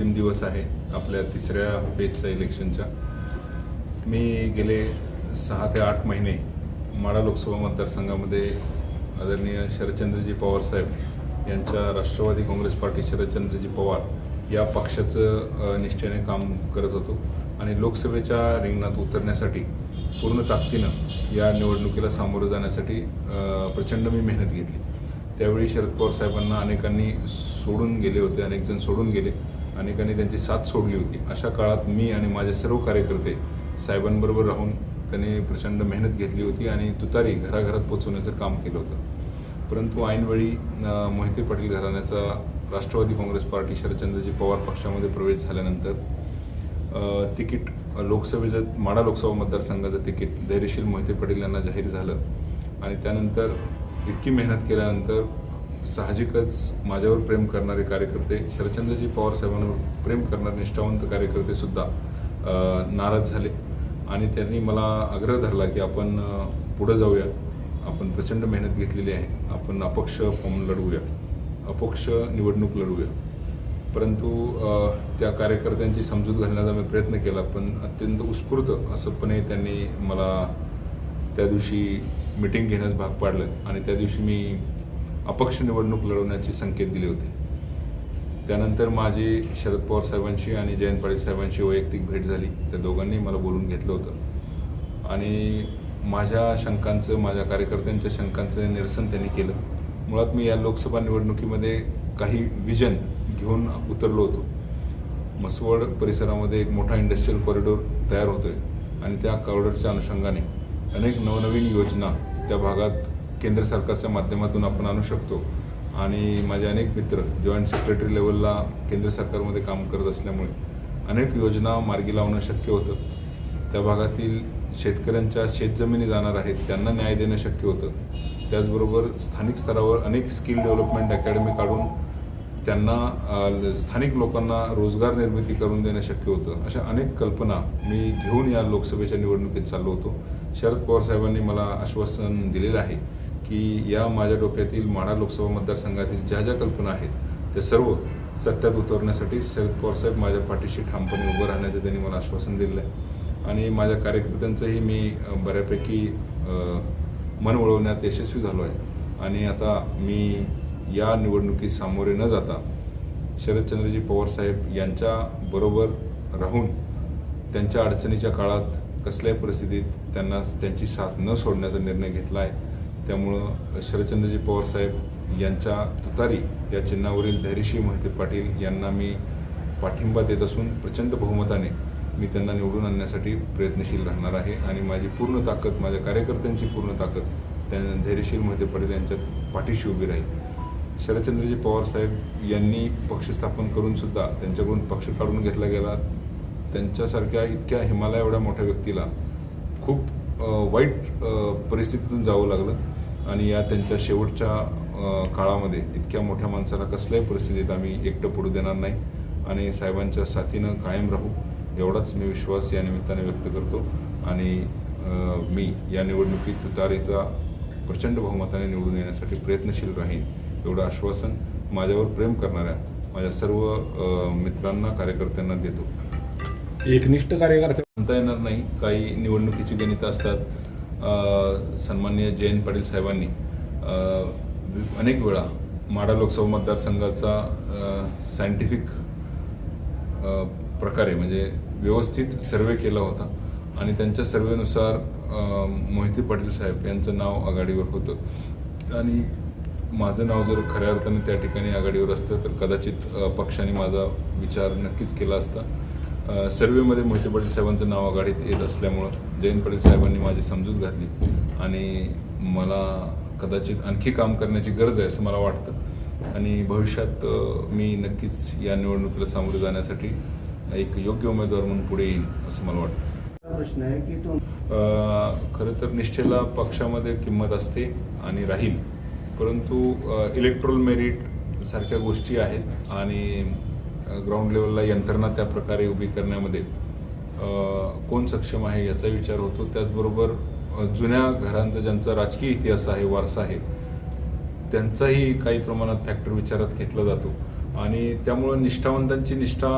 अंतिम दिवस आहे आपल्या तिसऱ्या फेजचा इलेक्शनच्या. मी गेले सहा ते आठ महिने माडा लोकसभा मतदारसंघामध्ये आदरणीय शरदचंद्रजी पवार साहेब यांच्या राष्ट्रवादी काँग्रेस पार्टी शरदचंद्रजी पवार या पक्षाचं निष्ठेने काम करत होतो. आणि लोकसभेच्या रिंगणात उतरण्यासाठी पूर्ण ताकदीनं या निवडणुकीला सामोरं जाण्यासाठी प्रचंड मी मेहनत घेतली. त्यावेळी शरद पवार साहेबांना अनेकांनी सोडून गेले होते अनेक जण सोडून गेले. अनेकांनी त्यांची साथ सोडली होती. अशा काळात मी आणि माझे सर्व कार्यकर्ते साहेबांबरोबर राहून त्यांनी प्रचंड मेहनत घेतली होती आणि तुतारी घराघरात पोचवण्याचं काम केलं होतं. परंतु ऐनवेळी मोहिते पाटील घराण्याचा राष्ट्रवादी काँग्रेस पार्टी शरदचंद्रजी पवार पक्षामध्ये प्रवेश झाल्यानंतर तिकीट लोकसभेचं माडा लोकसभा मतदारसंघाचं तिकीट धैर्यशील मोहिते पाटील यांना जाहीर झालं. आणि त्यानंतर इतकी मेहनत केल्यानंतर साहजिकच माझ्यावर प्रेम करणारे कार्यकर्ते शरदचंद्रजी पवार साहेबांवर प्रेम करणारे निष्ठावंत कार्यकर्तेसुद्धा नाराज झाले. आणि त्यांनी मला आग्रह धरला की आपण पुढं जाऊया. आपण प्रचंड मेहनत घेतलेली आहे. आपण अपक्ष फॉर्म लढवूया. अपक्ष निवडणूक लढवूया. परंतु त्या कार्यकर्त्यांची समजूत घालण्याचा मी प्रयत्न केला पण अत्यंत उत्स्फूर्त असंपणे त्यांनी मला त्या दिवशी मिटिंग घेण्यास भाग पाडलं. आणि त्या दिवशी मी अपक्ष निवडणूक लढवण्याचे संकेत दिले होते. त्यानंतर माझी शरद पवार साहेबांशी आणि जयंत पाटील साहेबांशी वैयक्तिक भेट झाली. त्या दोघांनी मला बोलून घेतलं होतं. आणि माझ्या शंकांचं माझ्या कार्यकर्त्यांच्या शंकांचं निरसन त्यांनी केलं. मुळात मी या लोकसभा निवडणुकीमध्ये काही विजन घेऊन उतरलो होतो. मसवड परिसरामध्ये एक मोठा इंडस्ट्रीयल कॉरिडॉर तयार होतोय आणि त्या कॉरिडॉरच्या अनुषंगाने अनेक नवनवीन योजना त्या भागात केंद्र सरकारच्या माध्यमातून आपण आणू शकतो. आणि माझे अनेक मित्र जॉईंट सेक्रेटरी लेवलला केंद्र सरकारमध्ये काम करत असल्यामुळे अनेक योजना मार्गी लावणं शक्य होतं. त्या भागातील शेतकऱ्यांच्या शेतजमिनी जाणार आहेत त्यांना न्याय देणं शक्य होतं. त्याचबरोबर स्थानिक स्तरावर अनेक स्किल डेव्हलपमेंट अकॅडमी काढून त्यांना स्थानिक लोकांना रोजगार निर्मिती करून देणं शक्य होतं. अशा अनेक कल्पना मी घेऊन या लोकसभेच्या निवडणुकीत चाललो होतो. शरद पवार साहेबांनी मला आश्वासन दिलेलं आहे. की या माझ्या डोक्यातील माढा लोकसभा मतदारसंघातील ज्या ज्या कल्पना आहेत त्या सर्व सत्यात उतरण्यासाठी शरद पवार साहेब माझ्या पाठीशी ठामपणे उभं राहण्याचं त्यांनी मला आश्वासन दिलं आहे. आणि माझ्या कार्यकर्त्यांचंही मी बऱ्यापैकी मन वळवण्यात यशस्वी झालो आहे. आणि आता मी या निवडणुकीत सामोरे न जाता शरदचंद्रजी पवार साहेब राहून त्यांच्या अडचणीच्या काळात कसल्याही परिस्थितीत त्यांना त्यांची साथ न सोडण्याचा निर्णय घेतला आहे. त्यामुळं शरदचंद्रजी पवार साहेब यांच्या तुतारी या चिन्हावरील धैर्यशी मोहिते पाटील यांना मी पाठिंबा देत असून प्रचंड बहुमताने मी त्यांना निवडून आणण्यासाठी प्रयत्नशील राहणार आहे. आणि माझी पूर्ण ताकद माझ्या कार्यकर्त्यांची पूर्ण ताकद त्या धैर्यशील मोहिते पाटील यांच्या पाठीशी उभी राहील. शरदचंद्रजी पवार साहेब यांनी पक्ष स्थापन करूनसुद्धा त्यांच्याकडून पक्ष काढून घेतला गेला. त्यांच्यासारख्या इतक्या हिमालया एवढ्या मोठ्या व्यक्तीला खूप वाईट परिस्थितीतून जावं लागलं. आणि या त्यांच्या शेवटच्या काळामध्ये इतक्या मोठ्या माणसाला कसल्याही परिस्थितीत आम्ही एकटं पडू देणार नाही आणि साहेबांच्या साथीनं कायम राहू एवढाच मी विश्वास या निमित्ताने व्यक्त करतो. आणि मी या निवडणुकीत तुतारीचा प्रचंड बहुमताने निवडून येण्यासाठी प्रयत्नशील राहीन एवढं आश्वासन माझ्यावर प्रेम करणाऱ्या माझ्या सर्व मित्रांना कार्यकर्त्यांना देतो. एकनिष्ठ कार्यकर्ते म्हणता येणार नाही काही निवडणुकीची गणितं असतात सन्माननीय जयंत पाटील साहेबांनी अनेक वेळा माडा लोकसभा मतदारसंघाचा सायंटिफिक प्रकारे म्हणजे व्यवस्थित सर्वे केला होता. आणि त्यांच्या सर्वेनुसार मोहिती मोहिते पाटील साहेब यांचं नाव आघाडीवर होतं. आणि माझं नाव जर खऱ्या अर्थाने त्या ठिकाणी आघाडीवर असतं तर कदाचित पक्षाने माझा विचार नक्कीच केला असता. सर्वेमध्ये मोहिते पाटील साहेबांचं नाव आघाडीत येत असल्यामुळं जयंत पाटील साहेबांनी माझी समजूत घातली. आणि मला कदाचित आणखी काम करण्याची गरज आहे असं मला वाटतं. आणि भविष्यात मी नक्कीच या निवडणुकीला सामोरे जाण्यासाठी एक योग्य उमेदवार म्हणून पुढे येईन असं मला वाटतं. प्रश्न आहे की अ, खरं तर निष्ठेला पक्षामध्ये किंमत असते आणि राहील. परंतु इलेक्ट्रोल मेरिट सारख्या गोष्टी आहेत आणि ग्राउंड लेवलला यंत्रणा त्या प्रकारे उभी करण्यामध्ये कोण सक्षम आहे याचा विचार होतो. त्याचबरोबर जुन्या घरांचा ज्यांचा राजकीय इतिहास आहे वारसा आहे त्यांचाही काही प्रमाणात फॅक्टर विचारात घेतला जातो. आणि त्यामुळं निष्ठावंतांची निष्ठा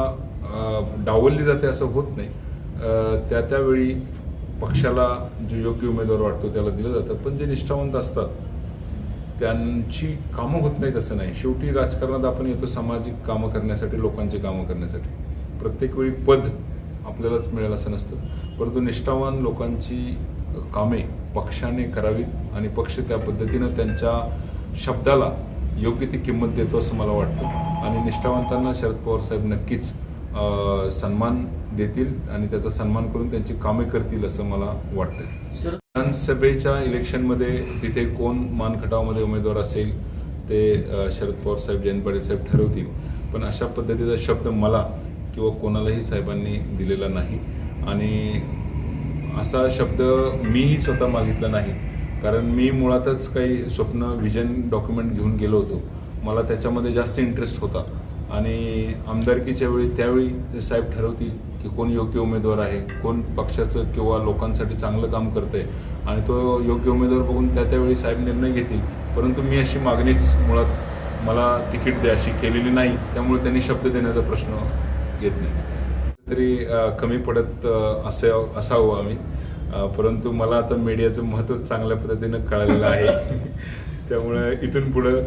डावलली जाते असं होत नाही. त्या त्यावेळी पक्षाला जो योग्य उमेदवार वाटतो त्याला दिलं जातं. पण जे निष्ठावंत असतात त्यांची कामं होत नाहीत असं नाही. शेवटी राजकारणात आपण येतो सामाजिक कामं करण्यासाठी लोकांची कामं करण्यासाठी. प्रत्येक वेळी पद आपल्यालाच मिळेल असं नसतं. परंतु निष्ठावान लोकांची कामे पक्षाने करावीत आणि पक्ष त्या पद्धतीनं त्यांच्या शब्दाला योग्य ती किंमत देतो असं मला वाटतं. आणि निष्ठावंतांना शरद पवार साहेब नक्कीच सन्मान देतील आणि त्याचा सन्मान करून त्यांची कामे करतील असं मला वाटतं विधानसभेच्या इलेक्शनमध्ये तिथे कोण मानखटावमध्ये उमेदवार असेल ते शरद पवार साहेब जयंत पाटील साहेब ठरवतील. पण अशा पद्धतीचा शब्द मला किंवा कोणालाही साहेबांनी दिलेला नाही. आणि असा शब्द मीही स्वतः मागितला नाही. कारण मी मुळातच काही स्वप्न विजन डॉक्युमेंट घेऊन गेलो होतो. मला त्याच्यामध्ये जास्त इंटरेस्ट होता. आणि आमदारकीच्या वेळी त्यावेळी साहेब ठरवतील की कोण योग्य उमेदवार आहे कोण पक्षाचं किंवा लोकांसाठी चांगलं काम करतंय. आणि तो योग्य उमेदवार बघून त्या त्यावेळी साहेब निर्णय घेतील. परंतु मी अशी मागणीच मुळात मला तिकीट द्या अशी केलेली नाही. त्यामुळे त्यांनी शब्द देण्याचा प्रश्न येत नाही. तरी कमी पडत असे असावं आम्ही. परंतु मला आता मीडियाचं महत्त्व चांगल्या पद्धतीनं कळलेलं आहे. त्यामुळे इथून पुढं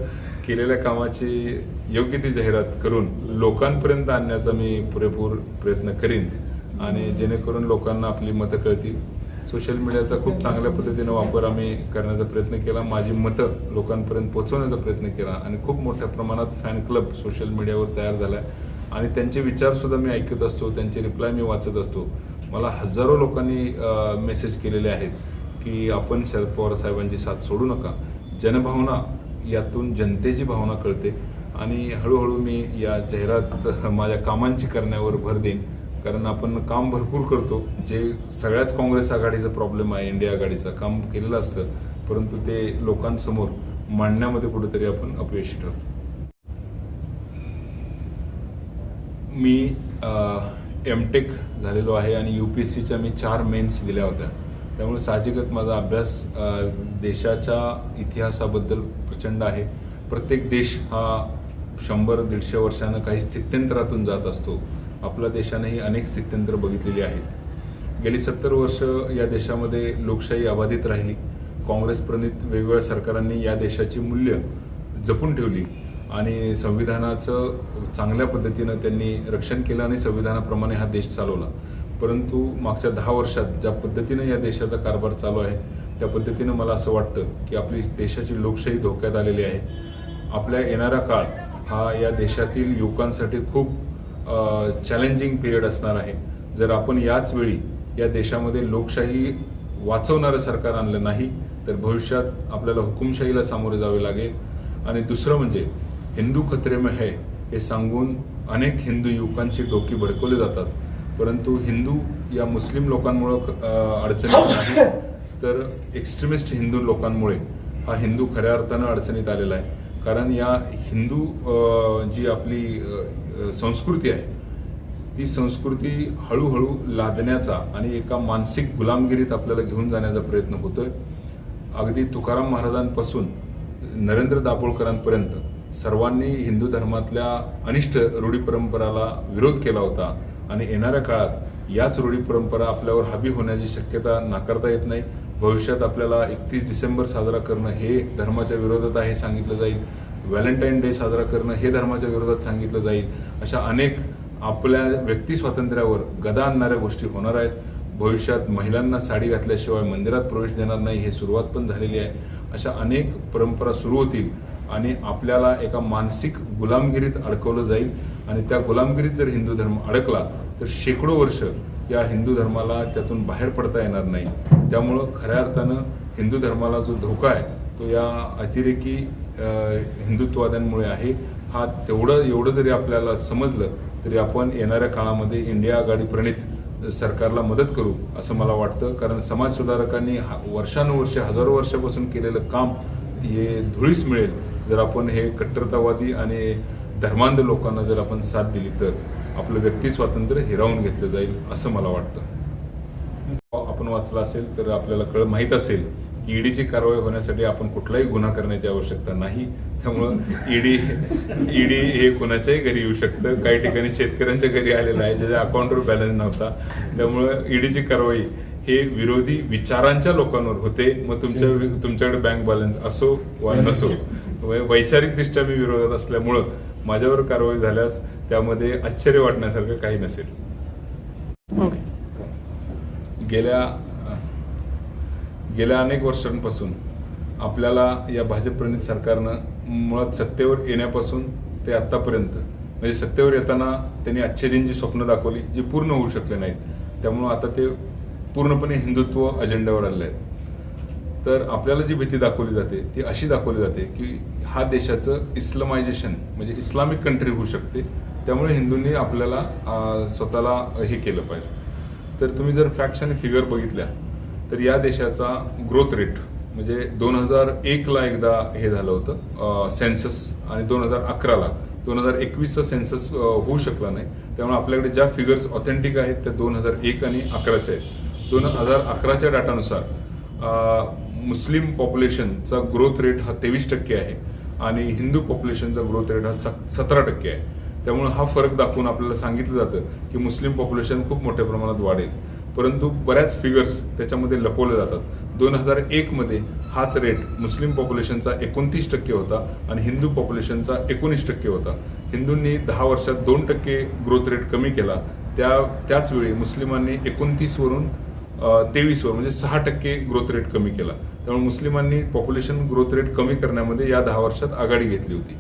केलेल्या कामाची योग्य ती जाहिरात करून लोकांपर्यंत आणण्याचा मी पुरेपूर प्रयत्न करीन. आणि जेणेकरून लोकांना आपली मतं कळतील. सोशल मीडियाचा खूप चांगल्या पद्धतीनं वापर आम्ही करण्याचा प्रयत्न केला. माझी मतं लोकांपर्यंत पोहोचवण्याचा प्रयत्न केला. आणि खूप मोठ्या प्रमाणात फॅन क्लब सोशल मीडियावर तयार झाला आहे आणि त्यांचे विचारसुद्धा मी ऐकत असतो. त्यांचे रिप्लाय मी वाचत असतो. मला हजारो लोकांनी मेसेज केलेले आहेत की आपण शरद पवार साहेबांची साथ सोडू नका. जनभावना यातून जनतेची भावना कळते आणि हळूहळू मी या जाहिरात माझ्या कामांची करण्यावर भर देईन. कारण आपण काम भरपूर करतो. जे सगळ्याच काँग्रेस आघाडीचा प्रॉब्लेम आहे इंडिया आघाडीचा काम केलेलं असतं. परंतु ते लोकांसमोर मांडण्यामध्ये कुठेतरी आपण अपयशी ठरतो. मी एम टेक झालेलो आहे आणि यू पी एस सीच्या मी चार मेन्स दिल्या होत्या. त्यामुळे साहजिकच माझा अभ्यास देशाच्या इतिहासाबद्दल प्रचंड आहे. प्रत्येक देश हा शंभर दीडशे वर्षानं काही स्थित्यंतरातून जात असतो. आपल्या देशानेही अनेक स्थित्यंतर बघितलेली आहेत. गेली सत्तर वर्ष या देशामध्ये लोकशाही अबाधित राहिली. काँग्रेस प्रणित वेगवेगळ्या सरकारांनी या देशाची मूल्य जपून ठेवली आणि संविधानाचं चांगल्या पद्धतीनं त्यांनी रक्षण केलं आणि संविधानाप्रमाणे हा देश चालवला. परंतु मागच्या दहा वर्षात ज्या पद्धतीनं या देशाचा कारभार चालू आहे त्या पद्धतीनं मला असं वाटतं की आपली देशाची लोकशाही धोक्यात आलेली आहे. आपल्या येणारा काळ हा या देशातील युवकांसाठी खूप चॅलेंजिंग पिरियड असणार आहे. जर आपण याच वेळी या देशामध्ये लोकशाही वाचवणारं सरकार आणलं नाही तर भविष्यात आपल्याला हुकुमशाहीला सामोरे जावे लागेल. आणि दुसरं म्हणजे हिंदू खतरे है हे सांगून अनेक हिंदू युवकांची डोकी भडकवली जातात. परंतु हिंदू या मुस्लिम लोकांमुळं अडचणीत नाही तर एक्स्ट्रीमिस्ट हिंदू लोकांमुळे हा हिंदू खऱ्या अर्थानं अडचणीत आलेला आहे. कारण या हिंदू जी आपली संस्कृती आहे ती संस्कृती हळूहळू लादण्याचा आणि एका मानसिक गुलामगिरीत आपल्याला घेऊन जाण्याचा प्रयत्न होतोय. अगदी तुकाराम महाराजांपासून नरेंद्र दाभोळकरांपर्यंत सर्वांनी हिंदू धर्मातल्या अनिष्ट रूढी परंपराला विरोध केला होता. आणि येणाऱ्या काळात याच रूढी परंपरा आपल्यावर हवी होण्याची शक्यता नाकारता येत नाही. भविष्यात आपल्याला एकतीस डिसेंबर साजरा करणं हे धर्माच्या विरोधात आहे हे सांगितलं जाईल. व्हॅलेंटाईन डे साजरा करणं हे धर्माच्या विरोधात सांगितलं जाईल. अशा अनेक आपल्या व्यक्ती स्वातंत्र्यावर गदा आणणाऱ्या गोष्टी होणार आहेत. भविष्यात महिलांना साडी घातल्याशिवाय मंदिरात प्रवेश देणार नाही हे सुरुवात पण झालेली आहे. अशा अनेक परंपरा सुरू होतील. आणि आपल्याला एका मानसिक गुलामगिरीत अडकवलं जाईल. आणि त्या गुलामगिरीत जर हिंदू धर्म अडकला तर शेकडो वर्ष या हिंदू धर्माला त्यातून बाहेर पडता येणार नाही. त्यामुळं खऱ्या अर्थानं हिंदू धर्माला जो धोका आहे तो या अतिरेकी हिंदुत्ववाद्यांमुळे आहे. हा तेवढं एवढं जरी आपल्याला समजलं तरी आपण येणाऱ्या काळामध्ये इंडिया आघाडी प्रणित सरकारला मदत करू असं मला वाटतं. कारण समाजसुधारकांनी हा- वर्षानुवर्षे हजारो वर्षापासून केलेलं काम हे धुळीस मिळेल. जर आपण हे कट्टरतावादी आणि धर्मांध लोकांना जर आपण साथ दिली तर आपलं व्यक्ती स्वातंत्र्य हिरावून घेतलं जाईल असं मला वाटतं. आपण वाचलं असेल तर आपल्याला कळ माहीत असेल की ईडीची कारवाई होण्यासाठी आपण कुठलाही गुन्हा करण्याची आवश्यकता नाही. त्यामुळं ईडी ईडी हे कोणाच्याही घरी येऊ शकतं. काही ठिकाणी शेतकऱ्यांच्या घरी आलेलं आहे ज्याच्या अकाउंटवर बॅलन्स नव्हता. त्यामुळं ईडीची कारवाई हे विरोधी विचारांच्या लोकांवर होते. मग तुमच्या तुमच्याकडे बँक बॅलन्स असो वा नसो वैचारिकदृष्ट्या मी विरोधात असल्यामुळं माझ्यावर कारवाई झाल्यास त्यामध्ये आश्चर्य वाटण्यासारखं काही नसेल. गेल्या गेल्या अनेक वर्षांपासून आपल्याला या भाजप-प्रणित सरकारनं मुळात सत्तेवर येण्यापासून ते आत्तापर्यंत म्हणजे सत्तेवर येताना त्यांनी जी स्वप्न दाखवली जी पूर्ण होऊ शकले नाहीत. त्यामुळं आता ते पूर्णपणे हिंदुत्व अजेंड्यावर आलेले आहेत. तर आपल्याला जी भीती दाखवली जाते ती अशी दाखवली जाते की हा देशाचं इस्लामायझेशन म्हणजे इस्लामिक कंट्री होऊ शकते. त्यामुळे हिंदूंनी आपल्याला स्वतःला हे केलं पाहिजे. तर तुम्ही जर फॅक्ट्स आणि फिगर बघितल्या तर या देशाचा ग्रोथ रेट म्हणजे दोन हजार एकला एकदा हे झालं होतं सेन्सस आणि दोन हजार अकराला. दोन हजार एकवीसचा सेन्सस होऊ शकला नाही. त्यामुळे आपल्याकडे ज्या फिगर्स ऑथेंटिक आहेत त्या दोन हजार एक आणि अकराच्या आहेत. दोन हजार अकराच्या डाटानुसार मुस्लिम पॉप्युलेशनचा ग्रोथ रेट हा तेवीस टक्के आहे आणि हिंदू पॉप्युलेशनचा ग्रोथ रेट हा सतरा टक्के आहे. त्यामुळे हा फरक दाखवून आपल्याला सांगितलं जातं की मुस्लिम पॉप्युलेशन खूप मोठ्या प्रमाणात वाढेल. परंतु बऱ्याच फिगर्स त्याच्यामध्ये लपवले जातात. दोन हजार एकमध्ये हाच रेट मुस्लिम पॉप्युलेशनचा एकोणतीस टक्के होता आणि हिंदू पॉप्युलेशनचा एकोणीस टक्के होता. हिंदूंनी दहा वर्षात दोन टक्के ग्रोथ रेट कमी केला. त्या त्याचवेळी मुस्लिमांनी एकोणतीसवरून तेवीसवर म्हणजे सहा टक्के ग्रोथ रेट कमी केला. त्यामुळे मुस्लिमांनी पॉप्युलेशन ग्रोथ रेट कमी करण्यामध्ये या दहा वर्षात आघाडी घेतली होती.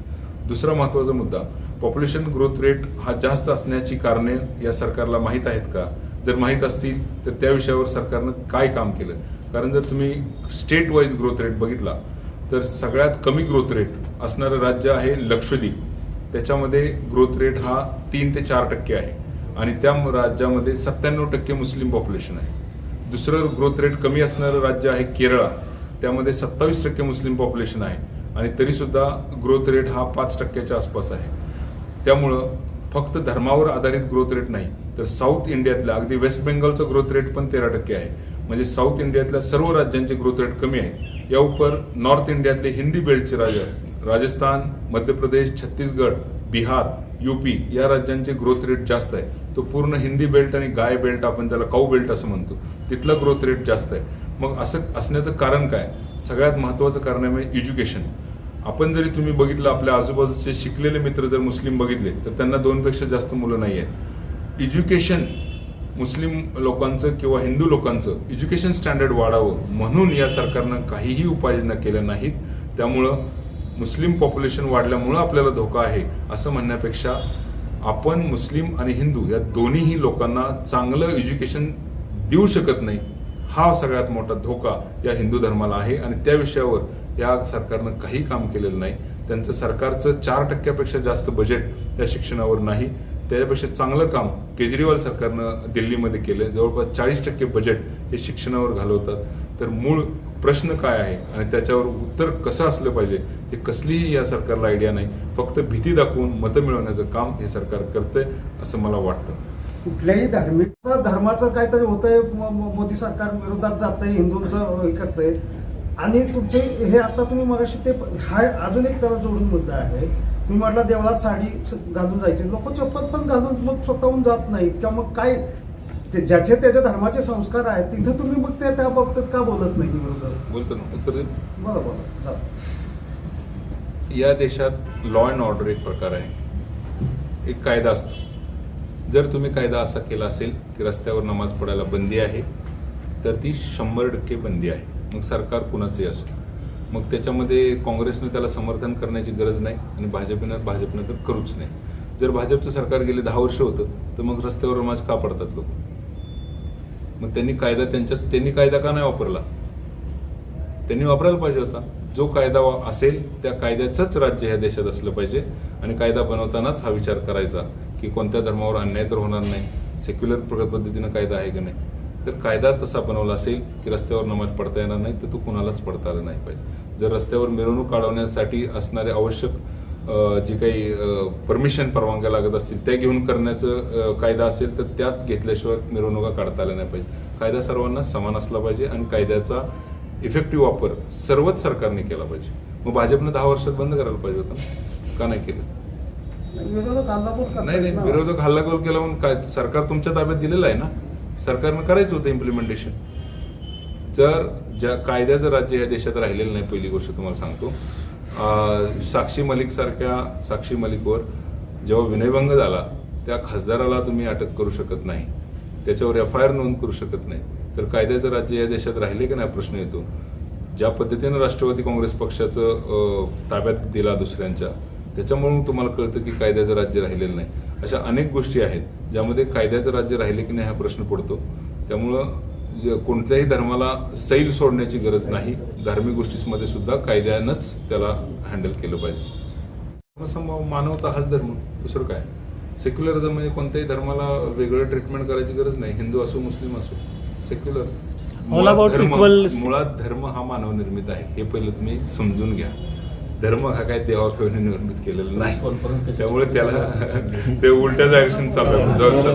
दुसरा महत्त्वाचा मुद्दा पॉप्युलेशन ग्रोथ रेट हा जास्त असण्याची कारणे या सरकारला माहीत आहेत का? जर माहीत असतील तर त्या विषयावर सरकारनं काय काम केलं? कारण जर तुम्ही स्टेट वाईज ग्रोथ रेट बघितला तर सगळ्यात कमी ग्रोथ रेट असणारं राज्य आहे लक्षद्वीप. त्याच्यामध्ये ग्रोथ रेट हा तीन ते चार टक्के आहे आणि त्या राज्यामध्ये सत्त्याण्णव टक्के मुस्लिम पॉप्युलेशन आहे. दुसरं ग्रोथ रेट कमी असणारं राज्य आहे केरळा. त्यामध्ये सत्तावीस टक्के मुस्लिम पॉप्युलेशन आहे. आणि तरीसुद्धा ग्रोथ रेट हा पाच टक्क्याच्या आसपास आहे. त्यामुळं फक्त धर्मावर आधारित ग्रोथ रेट नाही तर साऊथ इंडियातल्या अगदी वेस्ट बेंगॉलचा ग्रोथ रेट पण तेरा टक्के आहे. म्हणजे साऊथ इंडियातल्या सर्व राज्यांचे ग्रोथ रेट कमी आहे. या उपर नॉर्थ इंडियातले हिंदी बेल्टचे राज्य राजस्थान मध्य प्रदेश छत्तीसगड बिहार युपी या राज्यांचे ग्रोथ रेट जास्त आहे. तो पूर्ण हिंदी बेल्ट आणि गाय बेल्ट आपण त्याला काऊ बेल्ट असं म्हणतो. तिथला ग्रोथ रेट जास्त आहे. मग असं असण्याचं कारण काय? सगळ्यात महत्वाचं कारण आहे म्हणजे एज्युकेशन आपण जरी तुम्ही बघितलं आपल्या आजूबाजूचे शिकलेले मित्र जर मुस्लिम बघितले तर त्यांना दोनपेक्षा जास्त मुलं नाही आहेत. एज्युकेशन मुस्लिम लोकांचं किंवा हिंदू लोकांचं एज्युकेशन स्टँडर्ड वाढावं म्हणून या सरकारनं काहीही उपाययोजना केल्या नाहीत. त्यामुळं मुस्लिम पॉप्युलेशन वाढल्यामुळं आपल्याला धोका आहे असं म्हणण्यापेक्षा आपण मुस्लिम आणि हिंदू या दोन्हीही लोकांना चांगलं एज्युकेशन देऊ शकत नाही. हा सगळ्यात मोठा धोका या हिंदू धर्माला आहे आणि त्या विषयावर या सरकारनं काही काम केलेलं नाही. त्यांचं सरकारचं चार टक्क्यापेक्षा जास्त बजेट या शिक्षणावर नाही. त्याच्यापेक्षा चांगलं काम केजरीवाल सरकारनं दिल्लीमध्ये केलं. जवळपास चाळीस टक्के बजेट हे शिक्षणावर घालवतात. तर मूळ प्रश्न काय आहे आणि त्याच्यावर उत्तर कसं असलं पाहिजे हे कसलीही या सरकारला आयडिया नाही. फक्त भीती दाखवून मतं मिळवण्याचं काम हे सरकार करतंय असं मला वाटतं. कुठल्याही धार्मिक धर्माचं काहीतरी होतंय मोदी सरकार विरोधात जातंय हिंदूंचं हे करतंय. आणि तुमचे हे आता तुम्ही मगाशी ते हा अजून एक त्याला जोडून मुद्दा आहे. तुम्ही म्हटलं देवळात साडी घालून जायचे. लोक चप्पल पण घालून मग स्वतःहून जात नाहीत. किंवा मग काय ते ज्याचे त्याच्या धर्माचे संस्कार आहेत तिथं तुम्ही मग ते त्या बाबतीत का बोलत नाही बरोबर बोलतो ना उत्तर. बरं बरं या देशात लॉ अँड ऑर्डर एक प्रकार आहे. एक कायदा असतो. जर तुम्ही कायदा असा केला असेल की रस्त्यावर नमाज पडायला बंदी आहे तर ती शंभर टक्के बंदी आहे. मग सरकार कुणाचंही असो. मग त्याच्यामध्ये काँग्रेसनं त्याला समर्थन करण्याची गरज नाही आणि भाजपनं भाजपनं तर करूच नाही. जर भाजपचं सरकार गेले दहा वर्ष होतं तर मग रस्त्यावर नमाज का पडतात लोक? मग त्यांनी कायदा त्यांच्या त्यांनी कायदा का नाही वापरला? त्यांनी वापरायला पाहिजे होता. जो कायदा असेल त्या कायद्याचंच राज्य ह्या देशात असलं पाहिजे आणि कायदा बनवतानाच हा विचार करायचा. की कोणत्या धर्मावर अन्याय तर होणार नाही सेक्युलर पद्धतीनं कायदा आहे की नाही? तर कायदा तसा बनवला असेल की रस्त्यावर नमाज पडता येणार नाही तर तो कुणालाच पडता आला नाही पाहिजे. जर रस्त्यावर मिरवणूक काढवण्यासाठी असणारे आवश्यक जी काही परमिशन परवानग्या लागत असतील त्या घेऊन करण्याचं कायदा असेल तर त्याच घेतल्याशिवाय मिरवणुका काढता आल्या नाही पाहिजे. कायदा सर्वांना समान असला पाहिजे आणि कायद्याचा इफेक्टिव्ह वापर सर्वच सरकारने केला पाहिजे. मग भाजपनं दहा वर्षात बंद करायला पाहिजे होतं का नाही केलं? विरोधक हल्लाबोल नाही नाही ना. विरोधक हल्लागोल केला म्हणून काय सरकार तुमच्या ताब्यात दिलेलं आहे ना? सरकारनं करायचं होतं इम्प्लिमेंटेशन जर ज्या कायद्याचं राज्य या देशात राहिलेलं नाही पहिली गोष्ट तुम्हाला सांगतो. अं, साक्षी मलिक सारख्या साक्षी मलिकवर जेव्हा विनयभंग झाला त्या खासदाराला तुम्ही अटक करू शकत नाही. त्याच्यावर एफ आय आर नोंद करू शकत नाही. तर कायद्याचं राज्य या देशात राहिले की नाही प्रश्न येतो. ज्या पद्धतीनं राष्ट्रवादी काँग्रेस पक्षाचं अं, ताब्यात दिला दुसऱ्यांच्या त्याच्यामुळे तुम्हाला कळतं की कायद्याचं राज्य राहिलेलं नाही. अशा अनेक गोष्टी आहेत ज्यामध्ये कायद्याचं राज्य राहिले की नाही हा प्रश्न पडतो. त्यामुळं कोणत्याही धर्माला सैल सोडण्याची गरज नाही. धार्मिक गोष्टींमध्ये सुद्धा कायद्यानंच त्याला हँडल केलं पाहिजे. धर्मसमभाव मानवता हाच धर्म दुसरं काय? सेक्युलरिझम म्हणजे कोणत्याही धर्माला वेगळं ट्रीटमेंट करायची गरज नाही. हिंदू असो मुस्लिम असो सेक्युलर मुळात धर्म हा मानव निर्मित आहे. हे पहिलं तुम्ही समजून घ्या. धर्म हा काय देवाकडे निर्मित केलेला नाही. त्यामुळे त्याला ते उलट्या डायरेक्शन चालू